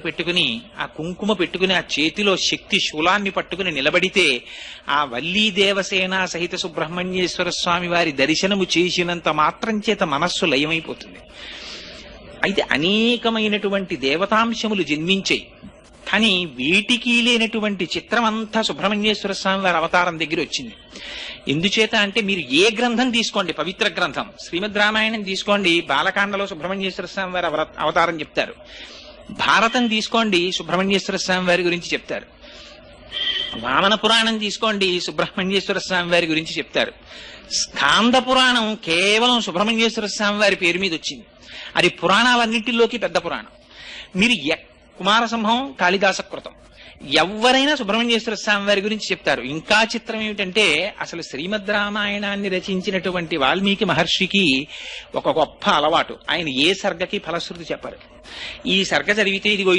పెట్టుకుని ఆ కుంకుమ పెట్టుకుని ఆ చేతిలో శక్తి శూలాన్ని పట్టుకుని నిలబడితే ఆ వల్లీ దేవసేన సహిత సుబ్రహ్మణ్యేశ్వర స్వామి వారి దర్శనము చేసినంత మాత్రం చేత మనస్సు లయమైపోతుంది. అయితే అనేకమైనటువంటి దేవతాంశములు జన్మించాయి. కానీ వీటికి లేనటువంటి చిత్రం అంతా సుబ్రహ్మణ్యేశ్వర స్వామి వారి అవతారం దగ్గర వచ్చింది. ఎందుచేత అంటే మీరు ఏ గ్రంథం తీసుకోండి పవిత్ర గ్రంథం. శ్రీమద్ రామాయణం తీసుకోండి బాలకాండలో సుబ్రహ్మణ్యేశ్వర స్వామి వారి అవతారం చెప్తారు. భారతం తీసుకోండి సుబ్రహ్మణ్యేశ్వర స్వామి వారి గురించి చెప్తారు. వామన పురాణం తీసుకోండి సుబ్రహ్మణ్యేశ్వర స్వామి వారి గురించి చెప్తారు. స్కాంద పురాణం కేవలం సుబ్రహ్మణ్యేశ్వర స్వామి వారి పేరు మీద వచ్చింది. అది పురాణాలన్నింటిలోకి పెద్ద పురాణం. మీరు కుమారసింహం కుమార కాళిదాస కృతం. ఎవరైనా సుబ్రహ్మణ్యేశ్వర స్వామి వారి గురించి చెప్తారు. ఇంకా చిత్రం ఏమిటంటే అసలు శ్రీమద్ రామాయణాన్ని రచించినటువంటి వాల్మీకి మహర్షికి ఒక గొప్ప అలవాటు. ఆయన ఏ సర్గకి ఫలశ్రుతి చెప్పారు. ఈ సర్గ చదివితే ఇదిగో